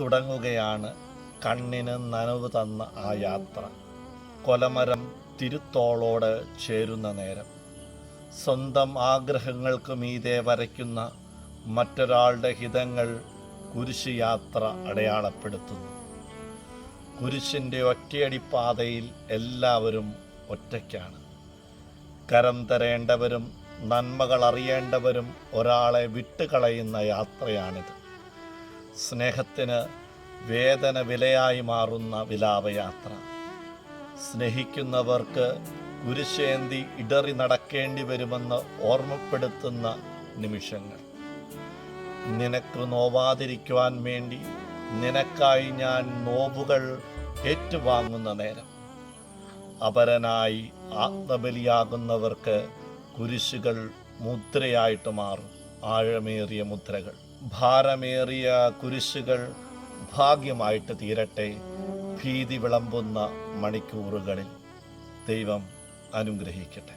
തുടങ്ങുകയാണ് കണ്ണിന് നനവ് തന്ന ആ യാത്ര. കൊലമരം തിരുത്തോളോട് ചേരുന്ന നേരം. സ്വന്തം ആഗ്രഹങ്ങൾക്ക് മീതെ വരയ്ക്കുന്ന മറ്റൊരാളുടെ ഹിതങ്ങൾ കുരിശ് യാത്ര അടയാളപ്പെടുത്തുന്നു. കുരിശിന്റെ ഒറ്റയടിപ്പാതയിൽ എല്ലാവരും ഒറ്റയ്ക്കാണ്. കരം തരേണ്ടവരും നന്മകൾ അറിയേണ്ടവരും ഒരാളെ വിട്ടുകളയുന്ന യാത്രയാണിത്. സ്നേഹത്തിന് വേദന വിലയായി മാറുന്ന വിലാപയാത്ര. സ്നേഹിക്കുന്നവർക്ക് കുരിശേന്തി ഇടറി നടക്കേണ്ടി വരുമെന്ന് ഓർമ്മപ്പെടുത്തുന്ന നിമിഷങ്ങൾ. നിനക്ക് നോവാതിരിക്കുവാൻ വേണ്ടി നിനക്കായി ഞാൻ നോവുകൾ ഏറ്റുവാങ്ങുന്ന നേരം. അപരനായി ആത്മബലിയാകുന്നവർക്ക് കുരിശുകൾ മുദ്രയായിട്ട് മാറും. ആഴമേറിയ മുദ്രകൾ. ഭാരമേറിയ കുരിശുകൾ ഭാഗ്യമായിട്ട് തീരട്ടെ ഭീതി വിളമ്പുന്ന മണിക്കൂറുകളിൽ ദൈവം അനുഗ്രഹിക്കട്ടെ.